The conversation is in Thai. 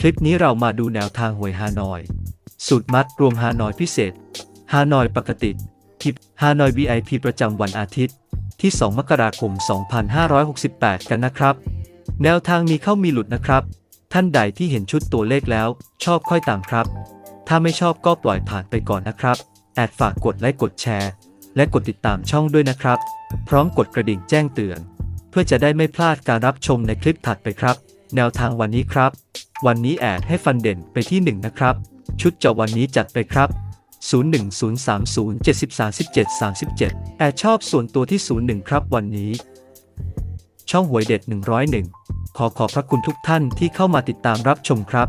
คลิปนี้เรามาดูแนวทางหวยฮานอย สูตรมัดรวมฮานอยพิเศษ ฮานอยปกติทิปฮานอย VIP ประจำวันอาทิตย์ ที่ 2 มกราคม 2568 กันนะครับ แนวทางมีเข้ามีหลุดนะครับ ท่านใดที่เห็นชุดตัวเลขแล้ว ชอบค่อยตามครับ ถ้าไม่ชอบก็ปล่อยผ่านไปก่อนนะครับ แอดฝากกดไลค์กดแชร์ และกดติดตามช่องด้วยนะครับ พร้อมกดกระดิ่งแจ้งเตือน เพื่อจะได้ไม่พลาดการรับชมในคลิปถัดไปครับ แนวทางวันนี้ครับ วันนี้แอดให้ฟันเด่นไปที่ 1 นะครับ ชุดเจาะวันนี้จัดไปครับ 01030733737 แอดชอบส่วนตัวที่ 01 ครับวันนี้ ช่องหวยเด็ด 101 ขอขอบพระคุณทุกท่านที่เข้ามาติดตามรับชมครับ